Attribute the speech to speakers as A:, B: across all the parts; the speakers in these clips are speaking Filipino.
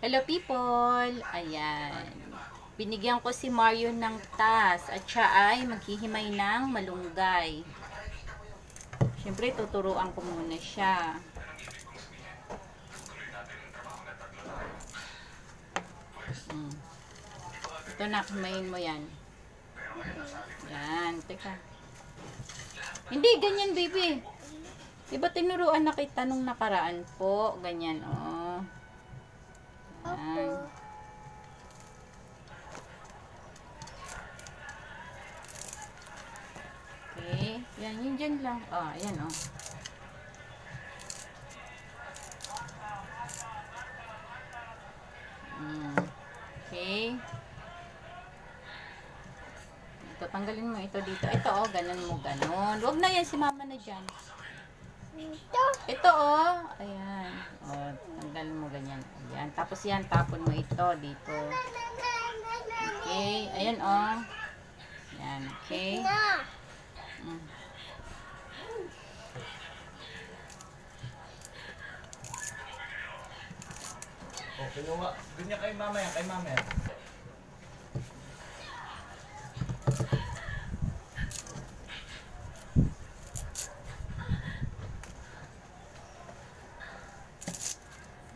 A: Hello people! Ayan. Binigyan ko si Mario ng tas at siya ay maghihimay ng malunggay. Siyempre, tuturuan ko muna siya. Mm. Ito na, himayin mo yan. Yan, teka. Hindi, ganyan baby. Diba tinuruan na kita nung nakaraan po? Ganyan, oh. Yan. Okay. Yan, yun dyan lang. Ah, ayan, oh. Mm. Okay. Ito, tanggalin mo ito dito. Ito, oh, ganun mo, ganun. Huwag na yan, si mama na dyan.
B: Ito.
A: Ito, oh. Ayan. Ayan. Tapos yan, tapon mo ito dito. Okay. Ayan, oh. Ayan, okay. Mm.
C: Oh, kinuha. Ganyan kay mama yan, kay mama yan.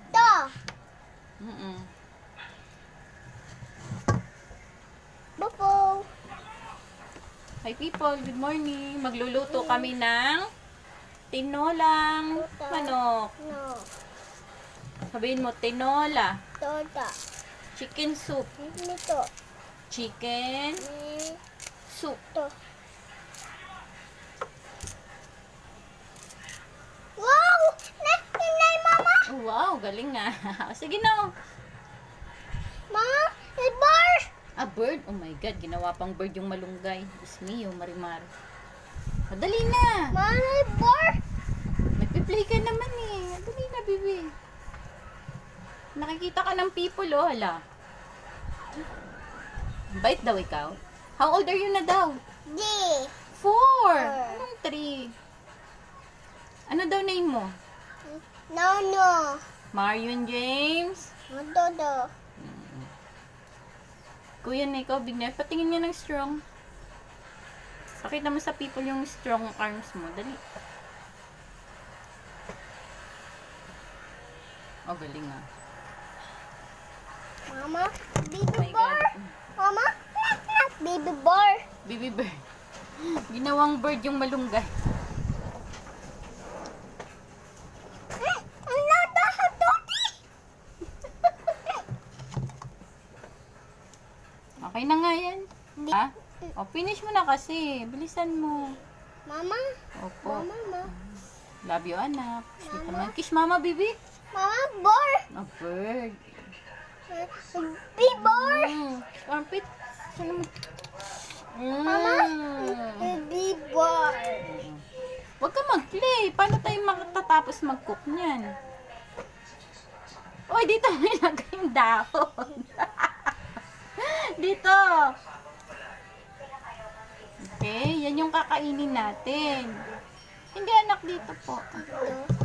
B: Ito.
A: Mm-mm.
B: Bobo.
A: Hi people, good morning. Magluluto kami ng tinolang manok.
B: No.
A: Sabihin mo, tinola.
B: Tota.
A: Chicken soup.
B: Nito.
A: Chicken soup.
B: Wow! Na, hinay mama.
A: Wow, galing nga. Sige na.
B: Mama, may bar.
A: A bird? Oh my God, ginawa pang bird yung malunggay. Diyos mio, marimar. Madali na.
B: May bar.
A: Nagpi-play ka naman eh. Madali na, baby. Nakikita ka ng people, oh, hala. Bait daw ikaw. How old are you na daw?
B: D.
A: Four.
B: Four.
A: Anong three? Ano daw name mo?
B: No, no.
A: Marion James?
B: Madodo.
A: Kuya ikaw, Big Nef, patingin niya ng strong. Pakita mo sa people yung strong arms mo. Dali. Oh, galing ah.
B: Mama,
A: Oh
B: baby bar.
A: God.
B: Mama, baby bar.
A: Baby bird. Ginawang bird yung malunggay.
B: Eh, ang nada sa tuti.
A: Okay na nga yan. Ha? O, finish mo na kasi. Bilisan mo.
B: Mama,
A: Opo.
B: mama, mama.
A: Love you, anak. Sweet naman. Kiss mama, baby.
B: Mama, bar.
A: A bird.
B: Baby bar.
A: Mm. Armpit. Mm.
B: Mama, baby bar.
A: Huwag ka mag-play. Paano tayo matatapos mag-cook niyan? Uy, dito mo ilagay yung dahon. dito. Okay, yan yung kakainin natin. Hindi anak dito po.
B: Ito.